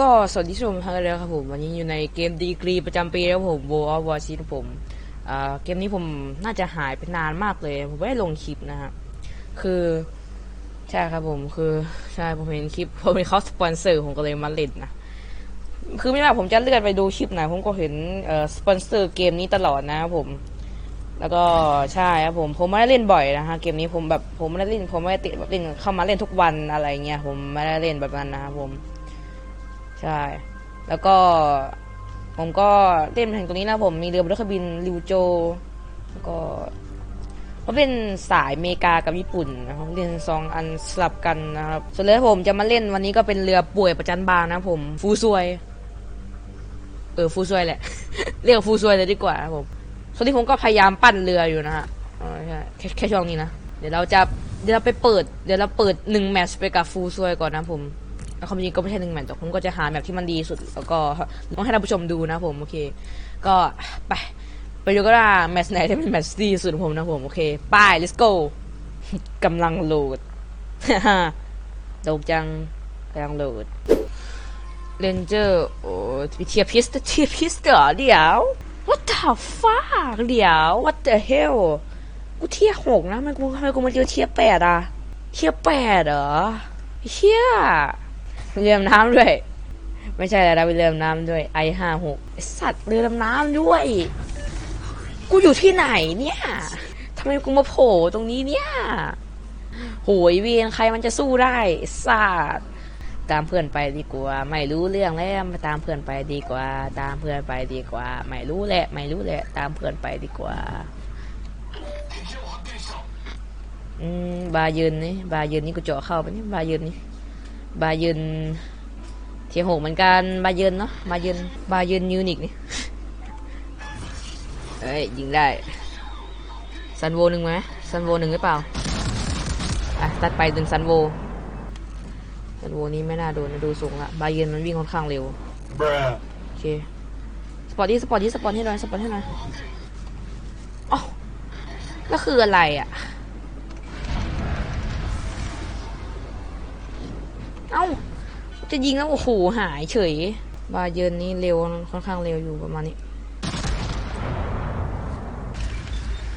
ก็สวัสดีชมทั้งเลยครับผมวันนี้อยู่ในเกมดีกรีประจำปีแล้วผม World of Warcraft ครับผมเกมนี้ผมน่าจะหายไปนานมากเลย ผมไม่ได้ลงคลิปนะฮะคือใช่ครับผมคือใช่ผมเห็นคลิปผมเห็นเขาสปอนเซอร์ผมก็เลยมาเล่นนะคือไม่ว่าผมจะเลื่อนไปดูคลิปไหนผมก็เห็นสปอนเซอร์เกมนี้ตลอดนะครับผม แล้วก็ใช่ครับผมผมไม่ได้เล่นบ่อยนะฮะเกมนี้ผมแบบผมไม่ได้เล่นผมไม่ได้ติดแบบเล่นเข้ามาเล่นทุกวันอะไรเงี้ยผมไม่ได้เล่นแบบนั้นนะครับผม ใช่ แล้วก็ผมก็เล่นมาถึงตรงนี้แล้วผมมีเรือบนรถเครื่องบินริวโจ แล้วก็เขาเป็นสายอเมริกากับญี่ปุ่นนะครับเล่นสองอันสลับกันนะครับส่วนเรือผมจะมาเล่นวันนี้ก็เป็นเรือป่วยประจันบานนะผมฟูซวย เออฟูซวยแหละ เรียกฟูซวยเลยดีกว่าครับผมส่วนที่ผมก็พยายามปั้นเรืออยู่นะฮะแค่แค่ช่วงนี้นะ เดี๋ยวเราจะเดี๋ยวเราไปเปิด เดี๋ยวเราเปิดหนึ่งแมตช์ไปกับฟูซวยก่อนนะผม แล้วความจริงก็ไม่ใช่หนึ่งแมตช์แต่ผมก็จะหาแมตช์ที่มันดีสุด แล้วก็ต้องให้ท่านผู้ชมดูนะผมโอเค ก็ไปไปดูก็ได้แมตช์ไหนที่เป็นแมตช์ดีสุดของผมนะผมโอเคไป let's go กำลังโหลดโดกจังกำลังโหลดเรนเจอร์โอ้เทียพิสเทียพิสเหรอเดี๋ยว what the fuck เดี๋ยว what the hell กูเทียหกนะทำไมกูทำไมกูมาเจอเทียแปดอะเทียแปดเหรอเชี่ย เรือดำน้ำด้วย ไม่ใช่แล้วนะเป็นเรือดำน้ำด้วยไอห้าหกสัตว์เรือดำน้ำด้วย กูอยู่ที่ไหนเนี่ยทำไมกูมาโผล่ตรงนี้เนี่ยโหยเวียนใครมันจะสู้ได้สัตว์ตามเพื่อนไปดีกว่า ไม่รู้เรื่องแล้วตามเพื่อนไปดีกว่า ตามเพื่อนไปดีกว่า ไม่รู้แหละ ไม่รู้แหละ ตามเพื่อนไปดีกว่า อืมบาเยินนี่บาเยินนี่กูเจาะเข้าไปนี่บาเยินนี่ บาเยินเทียหกเหมือนกันบาเยินเนาะบาเยินบาเยินยูนิคนี่เอ้ยยิงได้ซันโวหนึ่งไหมซันโวหนึ่งหรือเปล่าอะตัดไปหนึ่งซันโวซันโวนี้ไม่น่าโดนนะดูสูงละบาเยินมันวิ่งค่อนข้างเร็ว Bruh. โอเคสปอร์ตที่สปอร์ตที่สปอร์ตให้หน่อยสปอร์ตให้หน่อยอ๋อก็คืออะไรอะ เอ้า จะยิงแล้วโอ้โหหายเฉย บาเยินนี่เร็วค่อนข้างเร็วอยู่ประมาณนี้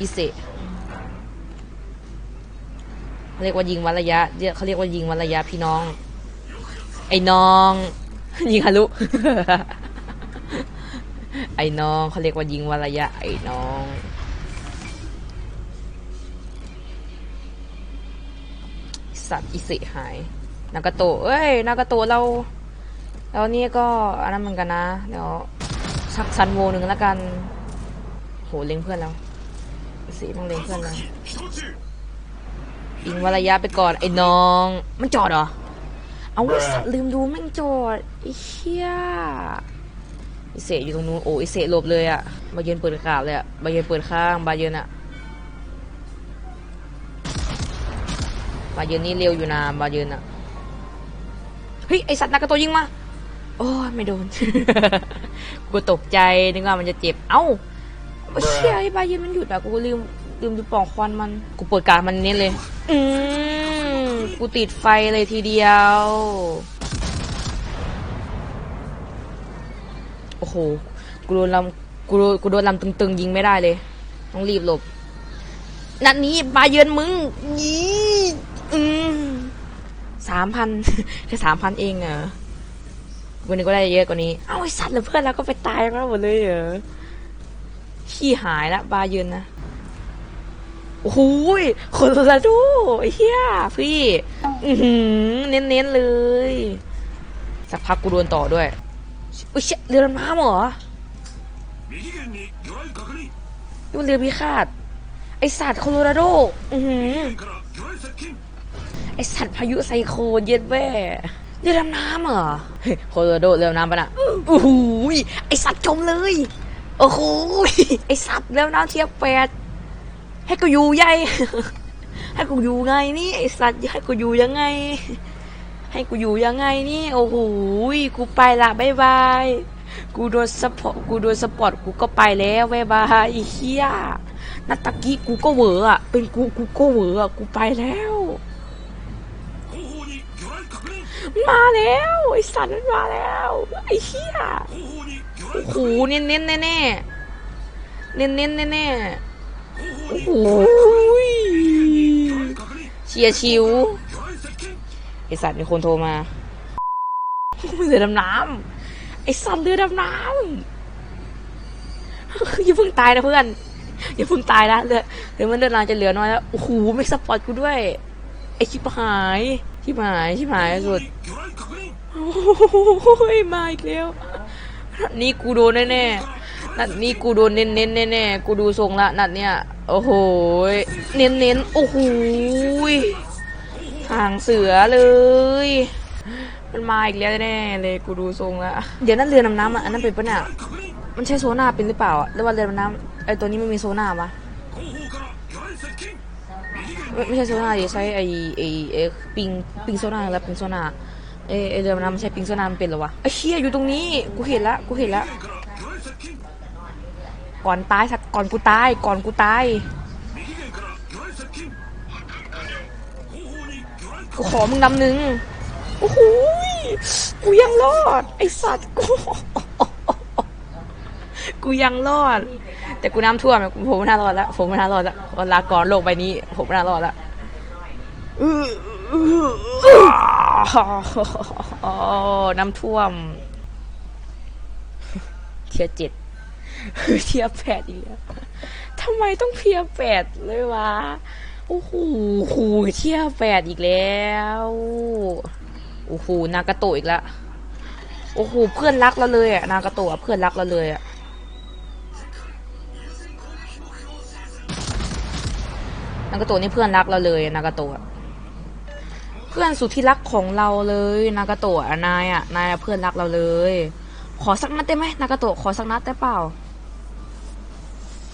อิเซเขาเรียกว่ายิงวันระยะเรียกเขาเรียกว่ายิงวันระยะพี่น้อง ไอ้น้อง ยิงฮารุไอ้น้องเขาเรียกว่ายิงวันระยะ ไอ้น้องสัตว์อิเสหาย นากาโตะเอ้ยนากาโตะเราเรานี่ก็อันนั้นเหมือนกันนะเดี๋ยวสักซันโวหนึ่งแล้วกันโหเล็งเพื่อนแล้วสีต้องเล็งเพื่อนแล้วยิงวันระยะไปก่อนไอ้น้อง มันจอดเหรอเอาไอ้สัตว์ลืมดูแม่งจอดไอ้เหี้ยไอเสอยู่ตรงนู้นโอ้ไอเสหลบเลยอะบาเยนเปิดกาบเลยอะบาเยนเปิดข้างบาเยนอะบาเยนนี่เร็วอยู่นะบาเยนอะเฮ้ยไอสัตว์นากาโตยิงมาโอ้ไม่โดน กูตกใจนึกว่ามันจะเจ็บ เอ้าเชี่ยไอ้บาเยนมันหยุดอะกูลืมลืมดูปล่องควันมัน กูเปิดการมันเน้นเลย อืมกูติดไฟเลยทีเดียว โอ้โห กูโดนลำกูโดนกูโดนลำตึงๆ ยิงไม่ได้เลย ต้องรีบหลบ นัดนี้บาเยือนมึงยี่อืม สามพันแค่สามพันเองเหรอวันนี้ก็ได้เยอะกว่านี้ เอ้าไอสัตว์เหรอเพื่อนเราก็ไปตายมาหมดเลยเหรอขี้หายละบาเยืนนะโอ้โหคนละดูเฮียพี่เน้นๆเลย สักพักกูโดนต่อด้วยอุ้ยเชี่เรือดำน้ำเหรอยุ่เรือพิฆาตไอสัตว์โคโลราโด อือหือ ไอสัตว์พายุไซโคลนเย็ดแว่เรือดำน้ำเหรอเฮ้ยโคโลราโดเรือดำน้ำปะน่ะโอ้โหยไอสัตว์จมเลย โอ้โหยไอสัตว์เรือดำน้ำเทียบแปดให้กูอยู่ใหญ่ให้กูอยู่ไงนี่ไอสัตว์ให้กูอยู่ยังไง ให้กูอยู่ยังไงนี่โอ้โหยกูไปละบายบายกูโดนสปอร์ตกูโดนสปอร์ตกูก็ไปแล้วบายบายไอ้เฮียนัตตะกี้กูก็เหวออะเป็นกูกูก็เหวออะกูไปแล้ว มาแล้วไอสัตว์มันมาแล้วไอเฮียโอ้โหเน้นเน้นแน่แน่เน้นเน้นแน่แน่โอ้โหเชียร์ชิวไอสัตว์มีคนโทรมาเรือดำน้ำไอสัตว์เรือดำน้ำอย่าเพิ่งตายนะเพื่อนอย่าเพิ่งตายนะเรือเดี๋ยวมันเดินลานจะเหลือน้อยแล้วโอ้โหไม่สปอร์ตกูด้วย ไอชิบหาย ชิบหายชิบหายสุดโอ้ยมาอีกแล้วนัดนี้กูโดนแน่ๆนัดนี้กูโดนเน้นเน้นแน่ๆกูดูทรงละนัดเนี้ยโอ้โหเน้นเน้นโอ้โหห่างเสือเลย มันมาอีกแล้วแน่เลยกูดูทรงละเดี๋ยวนั่นเรือดำน้ำอะอันนั้นเป็นปะเนี่ยมันใช่โซน่าเป็นหรือเปล่าแล้วว่าเรือนำน้ำไอตัวนี้ไม่มีโซน่าปะ ไม่ใช่โซนาดิใช้ไอไอเอปิงปิงโซนาแล้วปิงโซนาเอเอเรือมันใช้ปิงโซนามันเป็นหรอวะไอเฮียอยู่ตรงนี้กูเห็นละกูเห็นละก่อนตายสักก่อนกูตายก่อนกูตายกูขอมึงนำหนึ่งโอ้โหกูยังรอด ไอสัตว์กู กูยังรอด แต่กูน้ำท่วมผมไม่น่ารอดแล้วผมไม่น่ารอดแล้วลาก่อนโลกใบนี้ ผมไม่น่ารอดแล้วอื้ออื้ออื้ออ๋อน้ำท่วม เทียเจ็ดเทียแปดอีกแล้วทำไมต้องเทียแปดเลยวะโอ้โหโหเทียแปดอีกแล้วโอ้โหนากาโตอีกแล้วโอ้โหเพื่อนรักเราเลยอะนากาโตะเพื่อนรักเราเลยอะ นากาโตะนี่เพื่อนรักเราเลยนากาโตะอะเพื่อนสุดที่รักของเราเลยนากาโตะอะนายอะนายอะเพื่อนรักเราเลย ขอสักนัดได้ไหมนากาโตะขอสักนัดได้เปล่า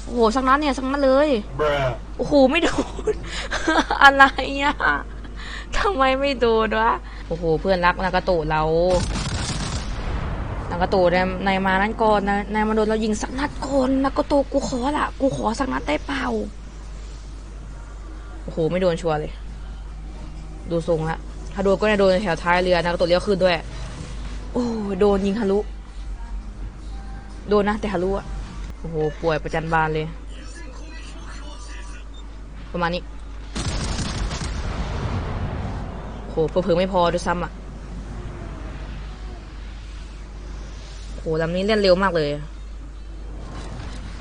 โอ้โหสักนัดเนี่ยสักนัดเลย bruh โอ้โหไม่โดน อะไรอะทำไมไม่โดนวะโอ้โหเพื่อนรักนากาโตะเรานากาโตะนายนายมานั่นก่อนนายนายมาโดนเรายิงสักนัดก่อนนากาโตะกูขอละกูขอสักนัดได้เปล่าโอ้โหไม่โดนชัวร์เลย ดูทรงละถ้าโดนก็น่าโดนแถวท้ายเรือนากาโตะเลี้ยวขึ้นด้วย โอ้โดนยิงทะลุ โดนนะแต่ทะลุอะโอ้โหป่วยประจันบานเลย ประมาณนี้โหเพิ่งไม่พอด้วยซ้ำอะโหลำนี้เล่นเร็วมากเลย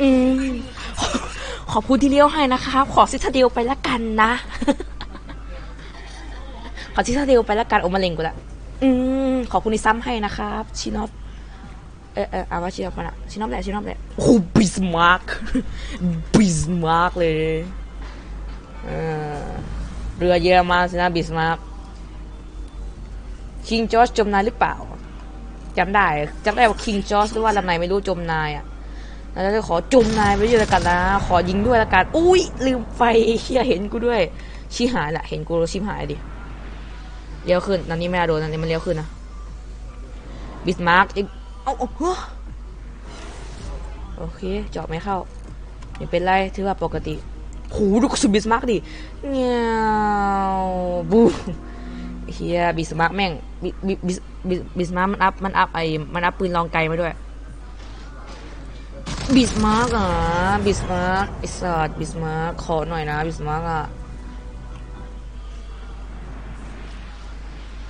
อืม ข อบคุณที่เลี้ยวให้นะครับขอซิทาเดียวไปละกันนะ ขอซิทาเดียวไปละกันโอมาเลงกูละอืมขอบคุณที่ซ้ำให้นะครับชินอฟเออเออเอาว่าชินอฟมันอะชินอฟแหละชินอฟแหละโอ้โบิสมาร์กบิสมาร์กเลยเออเรือเยอรมันสินะบิสมาร์กคิงจอร์จจมนายหรือเปล่าจำได้จำได้ว่าคิงจอร์จหรือว่าลำไหนไม่รู้จมนายอะ แล้วจะขอจุมนายไปด้วยล้วกันนะ ขอยิงด้วยล้วกัน อุ้ยลืมไปเฮียเห็นกูด้วย ชิหายแหละเห็นกูชิมหายดิเลี้ยวขึ้นนันนี้ไม่โดนนันนี้มันเลี้ยวขึ้นนะ บิสมาร์กอีกเอาเอาเฮ้อโอเคเจาะไม่เข้าไม่เป็นไรถือว่าปกติโหดูกระสุนบิสมาร์กดิเงี้ยวบูเฮียบิสมาร์กแม่งบิบิบิสบิสบิสมาร์กมันอัพมันอัพไอมันอัพปืนลองไกลมาด้วย บิสมาร์กอะบิสมาร์กไอสัตว์บิสมาร์กขอหน่อยนะบิสมาร์กอะ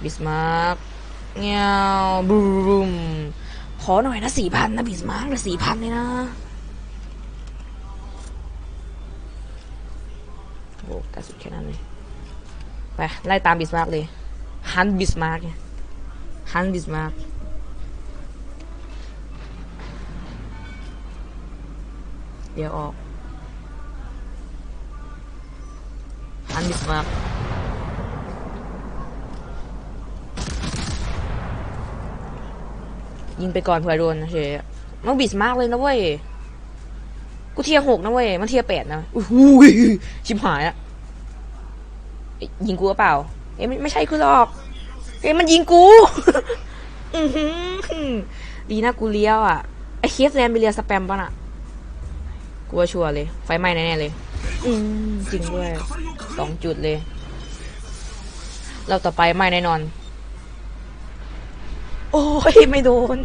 บิสมาร์กเงี้ยวบูมขอหน่อยนะสี่พันนะบิสมาร์กละสี่พันเลยนะโอ้กระสุดแค่นั้นเลยไปไล่ตามบิสมาร์กเลยฮันบิสมาร์กฮันบิสมาร์ก เดี๋ยวออกฮันบิสมาร์กยิงไปก่อนเผื่อโดนนะเฉยมันบิสมาร์กเลยนะเว้ย กูเทียร์หกนะเว้ย มันเทียร์แปดนะอุ้ยชิบหายอะเอ๊ะยิงกูหรือเปล่า เอ้ยไม่ไม่ใช่กูหรอก เอ้ยมันยิงกูอื้อหือดีนะกูเลี้ยวอะ ไอ้เคฟแลนไปเรียสแปมป่ะน่ะ กูว่าชัวร์เลย ไฟไหม้แน่ๆเลย อืมจริงด้วยสองจุดเลย เราต่อไปไหม้แน่นอน โอ้ยไม่โดน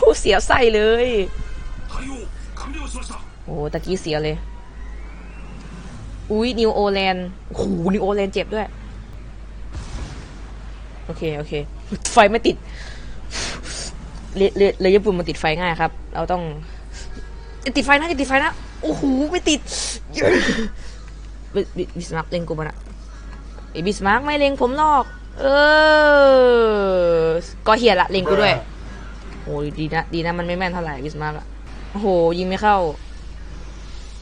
โอ้เสียใส่เลยโอ้ตะกี้เสียเลย อุ้ยนิวโอแลนด์โอ้โหนิวโอแลนด์เจ็บด้วย โอเค โอเค ไฟไม่ติด เลเยเลยญี่ปุ่นมันติดไฟง่ายครับ เราต้อง จะติดไฟนะติดไฟนะ โอ้โหไม่ติดบิบิสมาร์กเล็งกูมันะไอบิสมาร์กไม่เล็งผมหรอก เออ ก็เฮียละเล็งกูด้วยโอ้ยดีนะดีนะมันไม่แม่นเท่าไหร่บิสมาร์กอะโอ้โหยิงไม่เข้า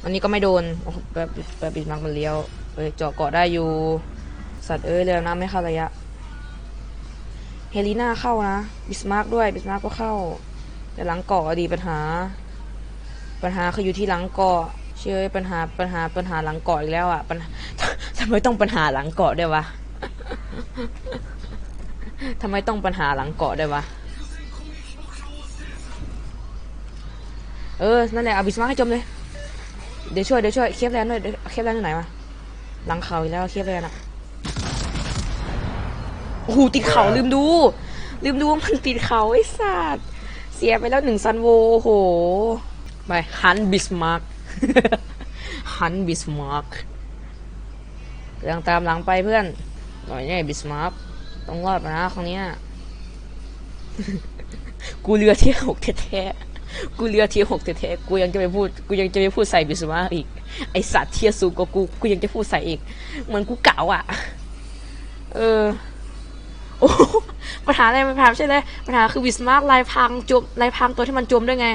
อันนี้ก็ไม่โดนโอ้แบบแบบบิสมาร์กมันเลี้ยวเอ้ยเจาะเกาะได้อยู่ สัตว์เอ้ยเรือน้ำไม่เข้าระยะเฮลีน่าเข้านะ บิสมาร์กด้วยบิสมาร์กก็เข้า แต่หลังเกาะดีปัญหา ปัญหาคืออยู่ที่หลังเกาะเชื่อปัญหาปัญหาปัญหาหลังเกาะอีกแล้วอะปัญหาทำไมต้องปัญหาหลังเกาะด้วยวะทำไมต้องปัญหาหลังเกาะด้วยวะเออ นั่นแหละ เอาบิสมาร์ให้จมเลย เดี๋ยวช่วย เดี๋ยวช่วย เคฟแลนด์ด้วยเดี๋ยวเคฟแลนด์อยู่ไหนวะ หลังเขาอีกแล้ว เคฟแลนด์อะ โอ้โห ติดเขาลืมดู ลืมดูว่ามันติดเขาไอ้สัตว์ เสียไปแล้วหนึ่งซันโว โอ้โห ไปฮันบิสมาร์กฮันบิสมาร์กกำลังตามหลังไปเพื่อน หน่อยเนี่ยบิสมาร์กต้องรอดมานะครั้งเนี้ยกูเรือที่หกแท้ๆกูเรือที่หกแท้ๆกูยังจะไปพูด กูยังจะไปพูดใส่บิสมาร์กอีก ไอสัตว์เทียสูงกว่ากู กูยังจะพูดใส่อีก เหมือนกูเก่าอะ เออโอ้โหปัญหาอะไรปัญหาไม่ใช่เลยปัญหาคือบิสมาร์กลายพังจมลายพังตัวที่มันจมด้วยไง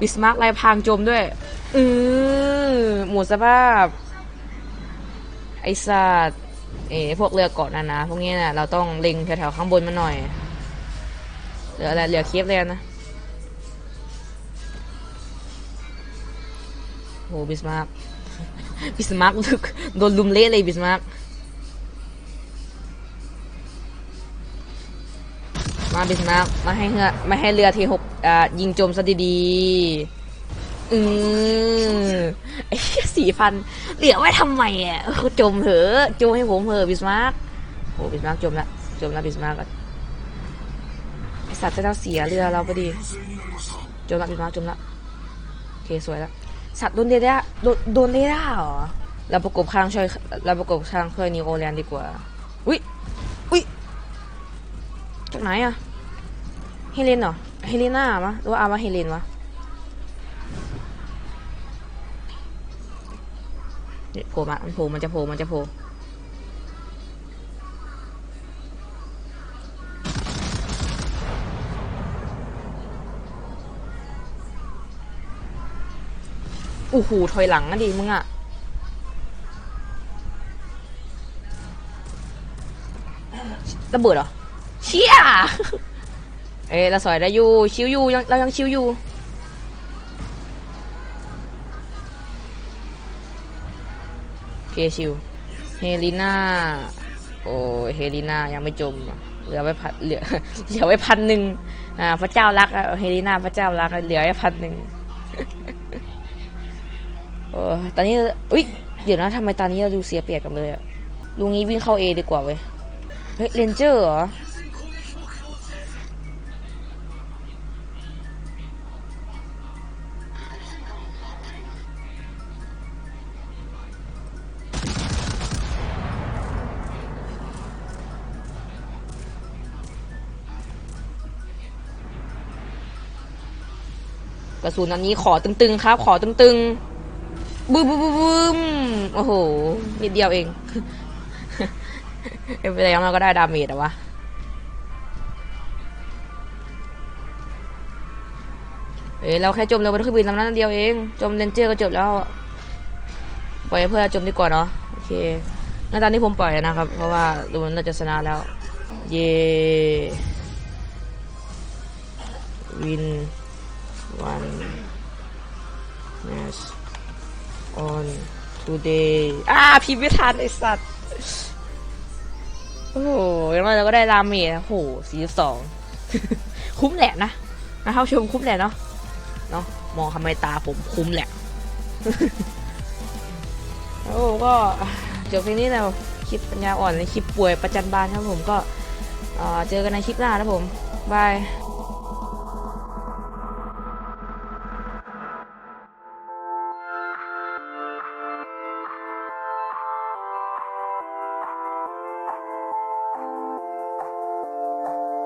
บิสมาร์กลายพางจมด้วย อือหมดสภาพ ไอสัตว์เอ๋พวกเรือเกาะนานะ พวกนี้นะเราต้องเล็งแถวๆข้างบนมาหน่อย เหลืออะไร เหลือเคฟเลยนะโหบิสมาร์กบิสมาร์กลึกโดนลุมเละเลยบิสมาร์ก มาบิสมาร์กมาให้เรือมาให้เรือทีหกอ่ายิงโจมซะดีๆอืมไอ้สี่พันเหลือไว้ทำไมอะเออจมเถอะจมให้ผมเถอะบิสมาร์กโอ้บิสมาร์กจมละจมละบิสมาร์กไอสัตว์จะต้องเสียเรือเราพอดีจมละบิสมาร์กจมละโอเคสวยละสัตว์โดนเดด้าโดนโดนเดด้าเหรอเราประกบข้างช่วยเราประกบข้างช่วยนิโอแลนด์ดีกว่าอุ้ยอุ้ยจากไหนอะ เฮเลนเหรอ เฮเลน่ามะหรือว่าอาวาเฮเลนวะโผล่มามันโผล่มันจะโผล่มันจะโผล่โอ้โหถอยหลังอะดิมึงอะระเบิดเหรอ เชี่ย เอ้ยเราสอยได้อยู่ ชิวอยู่ยังเรายังชิวอยู่โอเคชิว เฮลิน่า โอ้เฮลิน่ายังไม่จมเหลือไว้พันเหลือเหลือไว้พันหนึ่งอ่าพระเจ้ารักเฮลิน่าพระเจ้ารักเหลือไว้พันหนึ่งโอ้ตอนนี้อุ้ยเดี๋ยวนะทำไมตอนนี้เราดูเสียเปรียบกันเลยอะลุงนี้วิ่งเข้าเอดีกว่าเว้ย เฮ้ยเรนเจอร์เหรอ กระสุนอันนี้ขอตึงๆครับ ขอตึงๆบึ้มบึ้มบึ้มโอ้โหนิดเดียวเองเป็นไรอย่างเราก็ได้ดาเมจอะวะเอ้ยเราแค่จมเรือบนเครื่องบินลำนั้นเดียวเอง จมเลนเจอร์ก็จบแล้วปล่อยเพื่อจมดีกว่าเนาะโอเคงั้นตอนนี้ผมปล่อยนะครับ เพราะว่าดูมันน่าจะชนะแล้ว เย่วิน one match on today อ่าพิมพ์ไม่ทันไอสัตว์ โอ้โหอย่างน้อยเราก็ได้รามเมจโอ้โหสี่สองคุ้มแหละนะนะเข้าชมคุ้มแหละเนาะเนาะมองทำไมตาผมคุ้มแหละแล้วผมก็จบเพลงนี้แล้วคลิปปัญญาอ่อนในคลิปป่วยประจันบานครับผมก็เจอกันในคลิปหน้านะผมบาย